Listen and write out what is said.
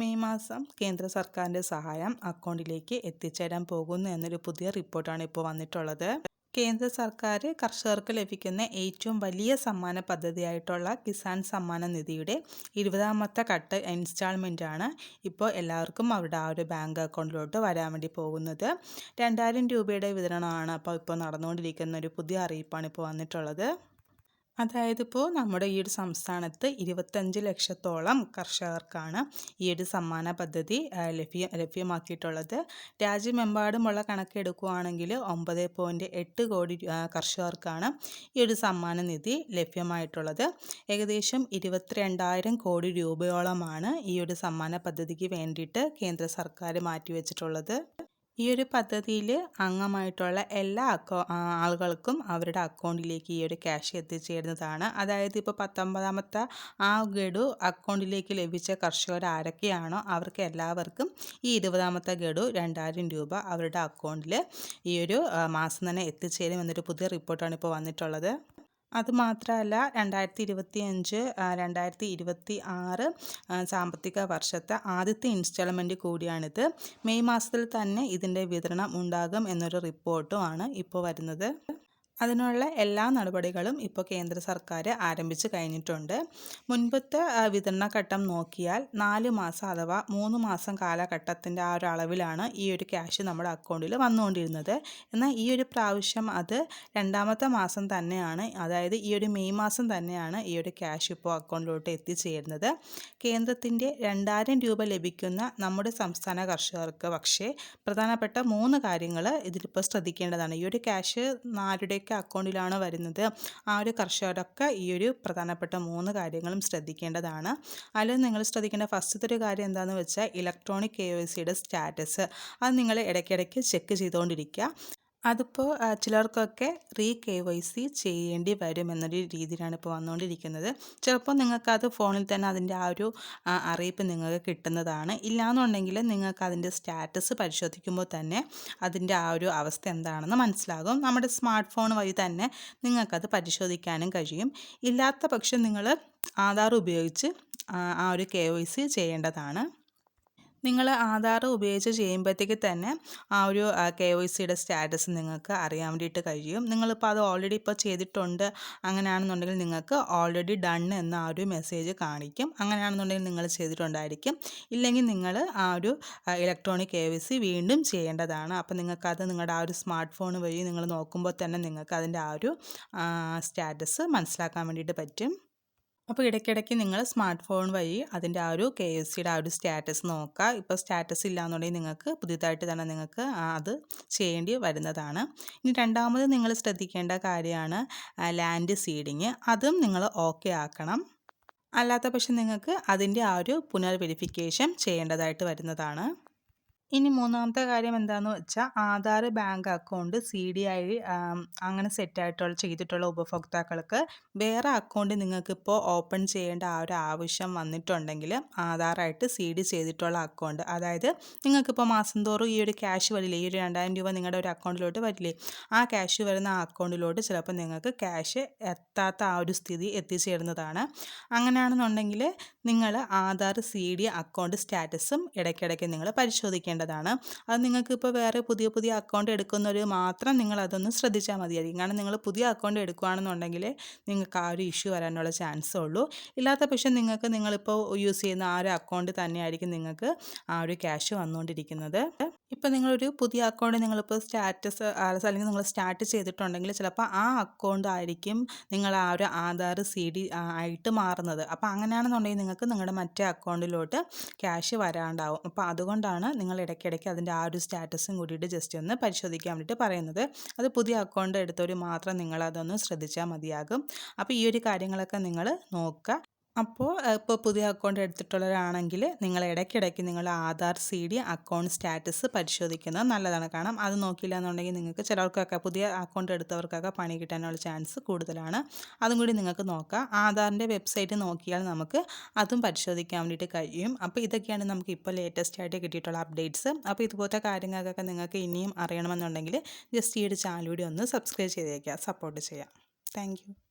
May മാസം കേന്ദ്ര സർക്കാരിന്റെ സഹായം അക്കൗണ്ടിലേക്ക് എത്തിച്ചേരാൻ പോകുന്നു എന്നൊരു പുതിയ റിപ്പോർട്ടാണ് ഇപ്പോൾ വന്നിട്ടുള്ളത്. കേന്ദ്ര സർക്കാർ കർഷകർക്ക് ലഭിക്കുന്ന ഏറ്റവും വലിയ സമ്മാന പദ്ധതിയായിട്ടുള്ള കിസാൻ സമ്മാന നിധിയുടെ ഇരുപതാമത്തെ കട്ട് ഇൻസ്റ്റാൾമെന്റാണ് ഇപ്പോൾ എല്ലാവർക്കും അവരുടെ ആ ഒരു ബാങ്ക് അക്കൗണ്ടിലോട്ട് വരാൻ വേണ്ടി പോകുന്നത്. രണ്ടായിരം രൂപയുടെ വിതരണമാണ് അപ്പോൾ ഇപ്പോൾ നടന്നുകൊണ്ടിരിക്കുന്ന ഒരു പുതിയ അറിയിപ്പാണ് ഇപ്പോൾ വന്നിട്ടുള്ളത്. അതായത് ഇപ്പോൾ നമ്മുടെ ഈ ഒരു സംസ്ഥാനത്ത് ഇരുപത്തഞ്ച് ലക്ഷത്തോളം കർഷകർക്കാണ് ഈ ഒരു സമ്മാന പദ്ധതി ലഭ്യ ലഭ്യമാക്കിയിട്ടുള്ളത്. രാജ്യമെമ്പാടുമുള്ള കണക്കെടുക്കുകയാണെങ്കിൽ ഒമ്പത് പോയിന്റ് എട്ട് കോടി കർഷകർക്കാണ് ഈ ഒരു സമ്മാന നിധി ലഭ്യമായിട്ടുള്ളത്. ഏകദേശം ഇരുപത്തിരണ്ടായിരം കോടി രൂപയോളമാണ് ഈ ഒരു സമ്മാന പദ്ധതിക്ക് വേണ്ടിയിട്ട് കേന്ദ്ര സർക്കാർ മാറ്റിവെച്ചിട്ടുള്ളത്. ഈ ഒരു പദ്ധതിയിൽ അംഗമായിട്ടുള്ള എല്ലാ അക്കൗ ആളുകൾക്കും അവരുടെ അക്കൗണ്ടിലേക്ക് ഈ ഒരു ക്യാഷ് എത്തിച്ചേരുന്നതാണ്. അതായത് ഇപ്പോൾ പത്തൊമ്പതാമത്തെ ആ ഗഡു അക്കൗണ്ടിലേക്ക് ലഭിച്ച കർഷകർ ആരൊക്കെയാണോ അവർക്ക് എല്ലാവർക്കും ഈ ഇരുപതാമത്തെ ഗഡു രണ്ടായിരം രൂപ അവരുടെ അക്കൗണ്ടിൽ ഈ ഒരു മാസം തന്നെ എത്തിച്ചേരും എന്നൊരു പുതിയ റിപ്പോർട്ടാണ് ഇപ്പോൾ വന്നിട്ടുള്ളത്. അതുമാത്രമല്ല രണ്ടായിരത്തി ഇരുപത്തി അഞ്ച് രണ്ടായിരത്തി ഇരുപത്തി ആറ് സാമ്പത്തിക വർഷത്തെ ആദ്യത്തെ ഇൻസ്റ്റാൾമെന്റ് കൂടിയാണിത്. മെയ് മാസത്തിൽ തന്നെ ഇതിന്റെ വിതരണം ഉണ്ടാകും എന്നൊരു റിപ്പോർട്ടും ആണ് ഇപ്പോൾ വരുന്നത്. അതിനുള്ള എല്ലാ നടപടികളും ഇപ്പോൾ കേന്ദ്ര സർക്കാർ ആരംഭിച്ചു കഴിഞ്ഞിട്ടുണ്ട്. മുൻപത്തെ വിതരണഘട്ടം നോക്കിയാൽ നാല് മാസം അഥവാ മൂന്ന് മാസം കാലഘട്ടത്തിന്റെ ആ ഒരു അളവിലാണ് ഈ ഒരു ക്യാഷ് നമ്മുടെ അക്കൗണ്ടിൽ വന്നുകൊണ്ടിരുന്നത്. എന്നാൽ ഈ ഒരു പ്രാവശ്യം അത് രണ്ടാമത്തെ മാസം തന്നെയാണ് അതായത് ഈ ഒരു മെയ് മാസം തന്നെയാണ് ഈ ഒരു ക്യാഷ് ഇപ്പോൾ അക്കൗണ്ടിലോട്ട് എത്തിച്ചേരുന്നത്. കേന്ദ്രത്തിന്റെ രണ്ടായിരം രൂപ ലഭിക്കുന്ന നമ്മുടെ സംസ്ഥാന കർഷകർക്ക് പക്ഷേ പ്രധാനപ്പെട്ട മൂന്ന് കാര്യങ്ങൾ ഇതിലിപ്പോൾ ശ്രദ്ധിക്കേണ്ടതാണ്. ഈ ഒരു ക്യാഷ് ആരുടെ ആരുടെയൊക്കെ അക്കൗണ്ടിലാണ് വരുന്നത്. ആ ഒരു കർഷകരൊക്കെ ഈ ഒരു പ്രധാനപ്പെട്ട മൂന്ന് കാര്യങ്ങളും ശ്രദ്ധിക്കേണ്ടതാണ്. അതിൽ നിങ്ങൾ ശ്രദ്ധിക്കേണ്ട ഫസ്റ്റത്തെ ഒരു കാര്യം എന്താണെന്ന് വെച്ചാൽ ഇലക്ട്രോണിക് കെ സിയുടെ സ്റ്റാറ്റസ് അത് നിങ്ങൾ ഇടയ്ക്കിടയ്ക്ക് ചെക്ക് ചെയ്തുകൊണ്ടിരിക്കുക. അതിപ്പോൾ ചിലർക്കൊക്കെ റീ കെ വൈ സി ചെയ്യേണ്ടി വരും എന്നൊരു രീതിയിലാണ് ഇപ്പോൾ വന്നുകൊണ്ടിരിക്കുന്നത് ചിലപ്പോൾ നിങ്ങൾക്കത് ഫോണിൽ തന്നെ അതിന്റെ ആ ഒരു അറിയിപ്പ് നിങ്ങൾക്ക് കിട്ടുന്നതാണ്. ഇല്ലയെന്നുണ്ടെങ്കിൽ നിങ്ങൾക്ക് അതിന്റെ സ്റ്റാറ്റസ് പരിശോധിക്കുമ്പോൾ തന്നെ അതിന്റെ ആ ഒരു അവസ്ഥ എന്താണെന്ന് മനസ്സിലാകും. നമ്മുടെ സ്മാർട്ട് ഫോൺ വഴി തന്നെ നിങ്ങൾക്കത് പരിശോധിക്കാനും കഴിയും. ഇല്ലാത്ത പക്ഷം നിങ്ങൾ ആധാർ ഉപയോഗിച്ച് ആ ഒരു കെ വൈ സി ചെയ്യേണ്ടതാണ്. നിങ്ങൾ ആധാർ ഉപയോഗിച്ച് ചെയ്യുമ്പോഴത്തേക്ക് തന്നെ ആ ഒരു കെ ഒ സിയുടെ സ്റ്റാറ്റസ് നിങ്ങൾക്ക് അറിയാൻ വേണ്ടിയിട്ട് കഴിയും. നിങ്ങളിപ്പോൾ അത് ഓൾറെഡി ഇപ്പോൾ ചെയ്തിട്ടുണ്ട് അങ്ങനെയാണെന്നുണ്ടെങ്കിൽ നിങ്ങൾക്ക് ഓൾറെഡി ഡൺ എന്ന ആ ഒരു മെസ്സേജ് കാണിക്കും. അങ്ങനെയാണെന്നുണ്ടെങ്കിൽ നിങ്ങൾ ചെയ്തിട്ടുണ്ടായിരിക്കും. ഇല്ലെങ്കിൽ നിങ്ങൾ ആ ഒരു ഇലക്ട്രോണിക് കെ വൈ സി വീണ്ടും ചെയ്യേണ്ടതാണ്. അപ്പോൾ നിങ്ങൾക്കത് നിങ്ങളുടെ ആ ഒരു സ്മാർട്ട് ഫോൺ വഴി നിങ്ങൾ നോക്കുമ്പോൾ തന്നെ നിങ്ങൾക്ക് അതിന്റെ ആ ഒരു സ്റ്റാറ്റസ് മനസ്സിലാക്കാൻ വേണ്ടിയിട്ട് പറ്റും. അപ്പോൾ ഇടയ്ക്കിടയ്ക്ക് നിങ്ങൾ സ്മാർട്ട് ഫോൺ വഴി അതിന്റെ ആ ഒരു കെ എസ് സിയുടെ ആ ഒരു സ്റ്റാറ്റസ് നോക്കുക ഇപ്പോൾ സ്റ്റാറ്റസ് ഇല്ലാന്നുണ്ടെങ്കിൽ നിങ്ങൾക്ക് പുതിയതായിട്ട് തന്നെ നിങ്ങൾക്ക് അത് ചെയ്യേണ്ടി വരുന്നതാണ്. ഇനി രണ്ടാമത് നിങ്ങൾ ശ്രദ്ധിക്കേണ്ട കാര്യമാണ് ലാൻഡ് സീഡിങ്. അതും നിങ്ങൾ ഓക്കെ ആക്കണം. അല്ലാത്ത പക്ഷം നിങ്ങൾക്ക് അതിന്റെ ആ ഒരു പുനർ വെരിഫിക്കേഷൻ ചെയ്യേണ്ടതായിട്ട് വരുന്നതാണ്. ഇനി മൂന്നാമത്തെ കാര്യം എന്താണെന്ന് വെച്ചാൽ Aadhaar bank account seeded അങ്ങനെ സെറ്റായിട്ടുള്ള ചെയ്തിട്ടുള്ള ഉപഭോക്താക്കൾക്ക് വേറെ അക്കൗണ്ട് നിങ്ങൾക്കിപ്പോൾ ഓപ്പൺ ചെയ്യേണ്ട ആ ഒരു ആവശ്യം വന്നിട്ടുണ്ടെങ്കിൽ ആധാറായിട്ട് സി ഡി ചെയ്തിട്ടുള്ള അക്കൗണ്ട്. അതായത് നിങ്ങൾക്കിപ്പോൾ മാസം തോറും ഈ ഒരു ക്യാഷ് വരില്ലേ? ഈ ഒരു രണ്ടായിരം രൂപ നിങ്ങളുടെ ഒരു അക്കൗണ്ടിലോട്ട് വരില്ലേ? ആ ക്യാഷ് വരുന്ന ആ അക്കൗണ്ടിലോട്ട് ചിലപ്പോൾ നിങ്ങൾക്ക് ക്യാഷ് എത്താത്ത ആ ഒരു സ്ഥിതി എത്തിച്ചേരുന്നതാണ്. അങ്ങനെയാണെന്നുണ്ടെങ്കിൽ നിങ്ങൾ ആധാർ സി ഡി അക്കൗണ്ട് സ്റ്റാറ്റസും ഇടയ്ക്കിടയ്ക്ക് നിങ്ങൾ പരിശോധിക്കേണ്ടത് ചെയ്യേണ്ടതാണ്. അത് നിങ്ങൾക്ക് ഇപ്പോൾ വേറെ പുതിയ പുതിയ അക്കൗണ്ട് എടുക്കുന്നവർ മാത്രം നിങ്ങൾ അതൊന്ന് ശ്രദ്ധിച്ചാൽ മതിയായിരിക്കും. കാരണം നിങ്ങൾ പുതിയ അക്കൗണ്ട് എടുക്കുകയാണെന്നുണ്ടെങ്കിൽ നിങ്ങൾക്ക് ആ ഒരു ഇഷ്യൂ വരാനുള്ള ചാൻസ് ഉള്ളൂ. ഇല്ലാത്ത പക്ഷേ നിങ്ങൾക്ക് നിങ്ങളിപ്പോൾ യൂസ് ചെയ്യുന്ന ആ ഒരു അക്കൗണ്ട് തന്നെയായിരിക്കും നിങ്ങൾക്ക് ആ ഒരു ക്യാഷ് വന്നുകൊണ്ടിരിക്കുന്നത്. ഇപ്പോൾ നിങ്ങളൊരു പുതിയ അക്കൗണ്ട് നിങ്ങളിപ്പോൾ സ്റ്റാറ്റസ് അല്ലെങ്കിൽ നിങ്ങൾ സ്റ്റാർട്ട് ചെയ്തിട്ടുണ്ടെങ്കിൽ ചിലപ്പോൾ ആ അക്കൗണ്ട് ആയിരിക്കും നിങ്ങൾ ആ ഒരു ആധാർ സി ഡി ആയിട്ട് മാറുന്നത്. അപ്പോൾ അങ്ങനെയാണെന്നുണ്ടെങ്കിൽ നിങ്ങൾക്ക് നിങ്ങളുടെ മറ്റേ അക്കൗണ്ടിലോട്ട് ക്യാഷ് വരാണ്ടാവും. അപ്പോൾ അതുകൊണ്ടാണ് നിങ്ങൾ ഇടയ്ക്കിടയ്ക്ക് അതിന്റെ ആ ഒരു സ്റ്റാറ്റസും കൂടിയിട്ട് ജസ്റ്റ് ഒന്ന് പരിശോധിക്കാൻ വേണ്ടിയിട്ട് പറയുന്നത്. അത് പുതിയ അക്കൗണ്ട് എടുത്തവർ മാത്രം നിങ്ങളതൊന്ന് ശ്രദ്ധിച്ചാൽ മതിയാകും. അപ്പോൾ ഈ ഒരു കാര്യങ്ങളൊക്കെ നിങ്ങൾ നോക്കുക. അപ്പോൾ ഇപ്പോൾ പുതിയ അക്കൗണ്ട് എടുത്തിട്ടുള്ളവരാണെങ്കിൽ നിങ്ങൾ ഇടയ്ക്കിടയ്ക്ക് നിങ്ങളുടെ Aadhaar C D account status പരിശോധിക്കുന്നത് നല്ലതാണ്. കാരണം അത് നോക്കിയില്ല എന്നുണ്ടെങ്കിൽ നിങ്ങൾക്ക് ചിലർക്കൊക്കെ പുതിയ അക്കൗണ്ട് എടുത്തവർക്കൊക്കെ പണി കിട്ടാനുള്ള ചാൻസ് കൂടുതലാണ്. അതും കൂടി നിങ്ങൾക്ക് നോക്കാം. ആധാറിന്റെ വെബ്സൈറ്റ് നോക്കിയാൽ നമുക്ക് അതും പരിശോധിക്കാൻ വേണ്ടിയിട്ട് കഴിയും. അപ്പോൾ ഇതൊക്കെയാണ് നമുക്ക് ഇപ്പോൾ ലേറ്റസ്റ്റ് ആയിട്ട് കിട്ടിയിട്ടുള്ള അപ്ഡേറ്റ്സ് അപ്പോൾ ഇതുപോലത്തെ കാര്യങ്ങൾക്കൊക്കെ നിങ്ങൾക്ക് ഇനിയും അറിയണമെന്നുണ്ടെങ്കിൽ ജസ്റ്റ് ഈ ഒരു ചാനൽ കൂടി ഒന്ന് സബ്സ്ക്രൈബ് ചെയ്തേക്കുക. സപ്പോർട്ട് ചെയ്യാം. താങ്ക്